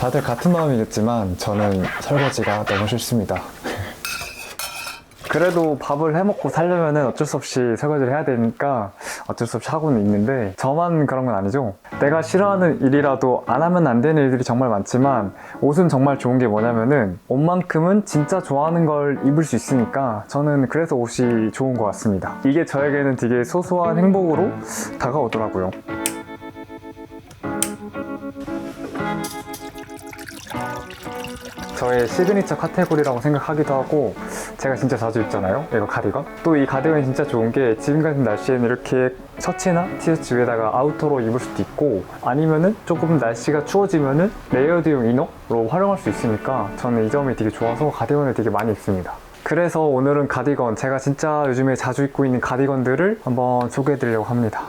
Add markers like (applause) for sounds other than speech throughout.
다들 같은 마음이겠지만 저는 설거지가 너무 싫습니다. 그래도 밥을 해먹고 살려면은 어쩔 수 없이 설거지를 해야 되니까 어쩔 수 없이 하고는 있는데 저만 그런 건 아니죠. 내가 싫어하는 일이라도 안 하면 안 되는 일들이 정말 많지만 옷은 정말 좋은 게 뭐냐면은 옷만큼은 진짜 좋아하는 걸 입을 수 있으니까 저는 그래서 옷이 좋은 것 같습니다. 이게 저에게는 되게 소소한 행복으로 다가오더라고요. 저의 시그니처 카테고리라고 생각하기도 하고 제가 진짜 자주 입잖아요 이거 가디건. 또이 가디건이 진짜 좋은 게 지금 같은 날씨에는 이렇게 셔츠나 티셔츠 위에다가 아우터로 입을 수도 있고 아니면은 조금 날씨가 추워지면은 레이어드용 이너로 활용할 수 있으니까 저는 이 점이 되게 좋아서 가디건을 되게 많이 입습니다. 그래서 오늘은 가디건 제가 진짜 요즘에 자주 입고 있는 가디건들을 한번 소개해 드리려고 합니다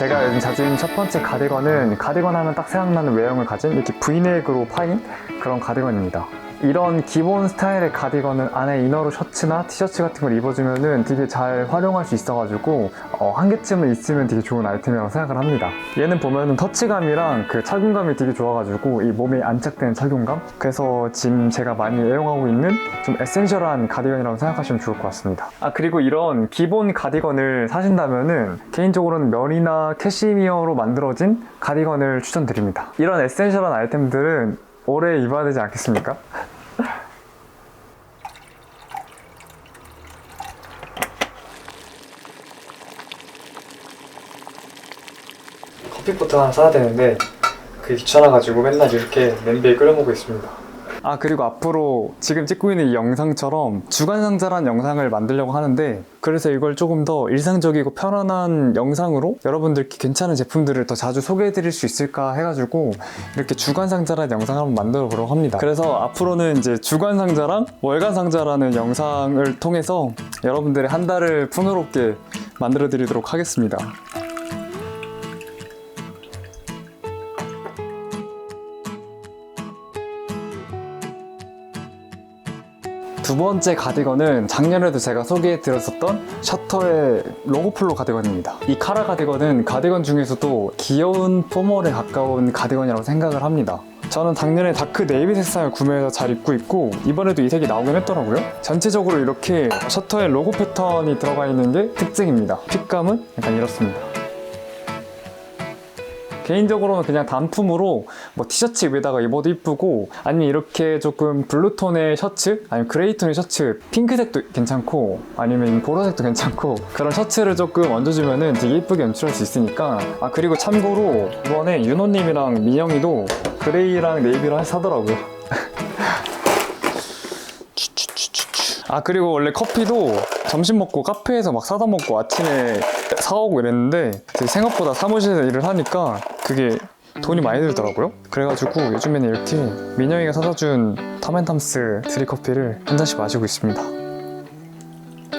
제가 요즘 자주 입는 첫 번째 가디건은 가디건 하면 딱 생각나는 외형을 가진 이렇게 브이넥으로 파인 그런 가디건입니다. 이런 기본 스타일의 가디건은 안에 이너로 셔츠나 티셔츠 같은 걸 입어주면은 되게 잘 활용할 수 있어가지고 어, 한 개쯤은 있으면 되게 좋은 아이템이라고 생각을 합니다. 얘는 보면은 터치감이랑 그 착용감이 되게 좋아가지고 이 몸에 안착되는 착용감 그래서 지금 제가 많이 애용하고 있는 좀 에센셜한 가디건이라고 생각하시면 좋을 것 같습니다. 아 그리고 이런 기본 가디건을 사신다면은 개인적으로는 면이나 캐시미어로 만들어진 가디건을 추천드립니다. 이런 에센셜한 아이템들은 오래 입어야 되지 않겠습니까? 커피포트 하나 사야 되는데 그게 귀찮아가지고 맨날 이렇게 냄비에 끓여 먹고 있습니다. 아 그리고 앞으로 지금 찍고 있는 이 영상처럼 주간상자란 영상을 만들려고 하는데 그래서 이걸 조금 더 일상적이고 편안한 영상으로 여러분들께 괜찮은 제품들을 더 자주 소개해드릴 수 있을까 해가지고 이렇게 주간상자란 영상을 한번 만들어 보려고 합니다. 그래서 앞으로는 이제 주간상자랑 월간상자라는 영상을 통해서 여러분들의 한 달을 풍요롭게 만들어 드리도록 하겠습니다. 두 번째 가디건은 작년에도 제가 소개해 드렸었던 셔터의 로고폴로 가디건입니다. 이 카라 가디건은 가디건 중에서도 귀여운 포멀에 가까운 가디건이라고 생각을 합니다. 저는 작년에 다크 네이비 색상을 구매해서 잘 입고 있고 이번에도 이 색이 나오긴 했더라고요. 전체적으로 이렇게 셔터에 로고 패턴이 들어가 있는 게 특징입니다. 핏감은 약간 이렇습니다. 개인적으로는 그냥 단품으로 뭐 티셔츠 위에다가 입어도 이쁘고 아니면 이렇게 조금 블루톤의 셔츠? 아니면 그레이톤의 셔츠? 핑크색도 괜찮고 아니면 보라색도 괜찮고 그런 셔츠를 조금 얹어주면은 되게 이쁘게 연출할 수 있으니까. 아 그리고 참고로 이번에 윤호님이랑 민영이도 그레이랑 네이비랑 사더라고요. (laughs) 아 그리고 원래 커피도 점심 먹고 카페에서 막 사다 먹고 아침에 사오고 이랬는데 생각보다 사무실에서 일을 하니까 그게 돈이 많이 들더라고요. 그래가지고 요즘에는 이렇게 민영이가 사다 준 탐앤탐스 드립커피를 한 잔씩 마시고 있습니다.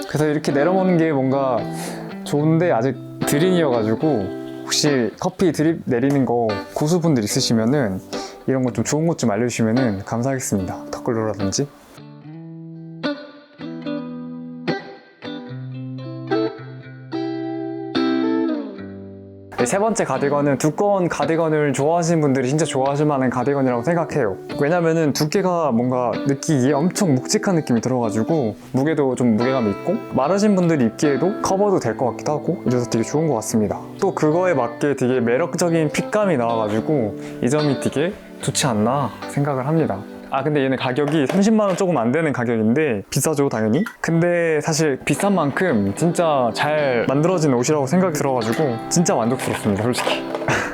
그래서 이렇게 내려먹는 게 뭔가 좋은데 아직 드림이어가지고 혹시 커피 드립 내리는 거 고수분들 있으시면은 이런 거 좀 좋은 것 좀 알려주시면은 감사하겠습니다. 댓글로라든지 세 번째 가디건은 두꺼운 가디건을 좋아하시는 분들이 진짜 좋아하실 만한 가디건이라고 생각해요. 왜냐면은 두께가 뭔가 느끼기에 엄청 묵직한 느낌이 들어가지고 무게도 좀 무게감이 있고 마르신 분들이 입기에도 커버도 될 것 같기도 하고 이래서 되게 좋은 것 같습니다. 또 그거에 맞게 되게 매력적인 핏감이 나와가지고 이 점이 되게 좋지 않나 생각을 합니다. 아 근데 얘는 가격이 30만원 조금 안 되는 가격인데 비싸죠 당연히? 근데 사실 비싼 만큼 진짜 잘 만들어진 옷이라고 생각이 들어가지고 진짜 만족스럽습니다 솔직히 (laughs)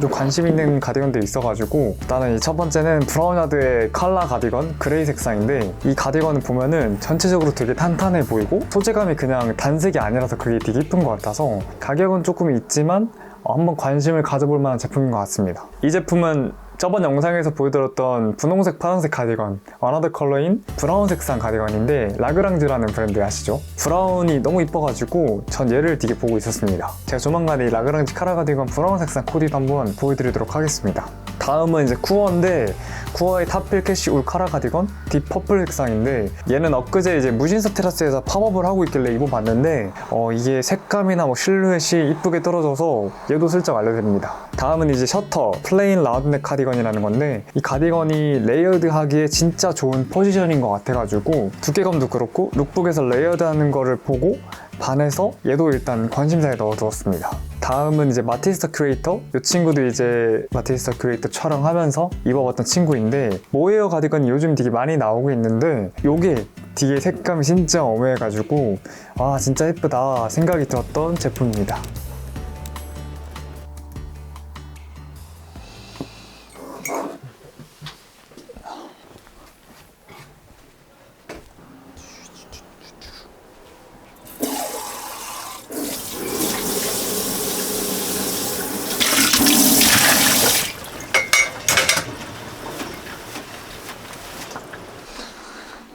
좀 관심 있는 가디건들이 있어가지고 나는 이첫 번째는 브라운야드의 칼라 가디건 그레이 색상인데 이 가디건을 보면은 전체적으로 되게 탄탄해 보이고 소재감이 그냥 단색이 아니라서 그게 되게 이쁜 것 같아서 가격은 조금 있지만 어, 한번 관심을 가져볼 만한 제품인 것 같습니다. 이 제품은 저번 영상에서 보여드렸던 분홍색, 파란색 가디건 와나드 컬러인 브라운 색상 가디건인데 라그랑즈라는 브랜드 아시죠? 브라운이 너무 이뻐가지고 전 얘를 되게 보고 있었습니다. 제가 조만간에 이 라그랑즈 카라 가디건 브라운 색상 코디도 한번 보여드리도록 하겠습니다. 다음은 이제 쿠어인데 쿠어의 탑필 캐시 울 카라 가디건 딥 퍼플 색상인데 얘는 엊그제 이제 무신사 테라스에서 팝업을 하고 있길래 입어봤는데 어, 이게 색감이나 뭐 실루엣이 이쁘게 떨어져서 얘도 슬쩍 알려드립니다. 다음은 이제 셔터 플레인 라운드넥 카디건이라는 건데 이 가디건이 레이어드 하기에 진짜 좋은 포지션인 것 같아가지고 두께감도 그렇고 룩북에서 레이어드 하는 거를 보고 반해서 얘도 일단 관심사에 넣어두었습니다. 다음은 이제 마티스타 크리에이터. 이 친구도 이제 마티스타 크리에이터 촬영하면서 입어봤던 친구인데 모헤어 가디건이 요즘 되게 많이 나오고 있는데 요게 되게 색감이 진짜 어매해가지고 아 진짜 예쁘다 생각이 들었던 제품입니다.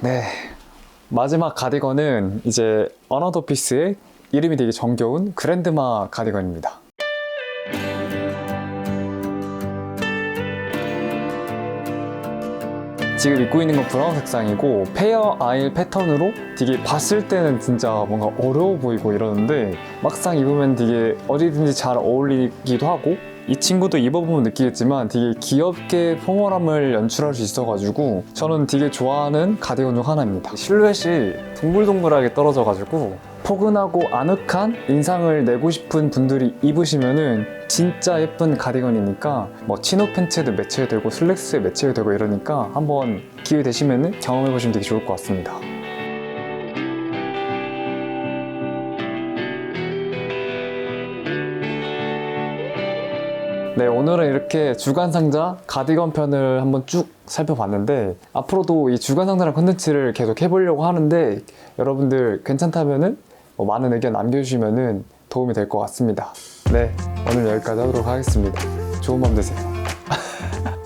네. 마지막 가디건은 이제 어너더 피스의 이름이 되게 정겨운 그랜드마 가디건입니다. 지금 입고 있는 건 브라운 색상이고 페어 아일 패턴으로 되게 봤을 때는 진짜 뭔가 어려워 보이고 이러는데 막상 입으면 되게 어디든지 잘 어울리기도 하고 이 친구도 입어보면 느끼겠지만 되게 귀엽게 포멀함을 연출할 수 있어가지고 저는 되게 좋아하는 가디건 중 하나입니다. 실루엣이 동글동글하게 떨어져가지고 포근하고 아늑한 인상을 내고 싶은 분들이 입으시면은 진짜 예쁜 가디건이니까 뭐 치노 팬츠에도 매치해도 되고 슬랙스에 매치해도 되고 이러니까 한번 기회 되시면은 경험해보시면 되게 좋을 것 같습니다. 네, 오늘은 이렇게 주간 상자 가디건 편을 한번 쭉 살펴봤는데 앞으로도 이 주간 상자라는 컨텐츠를 계속 해보려고 하는데 여러분들 괜찮다면은 뭐 많은 의견 남겨주시면은 도움이 될 것 같습니다. 네, 오늘 여기까지 하도록 하겠습니다. 좋은 밤 되세요. (laughs)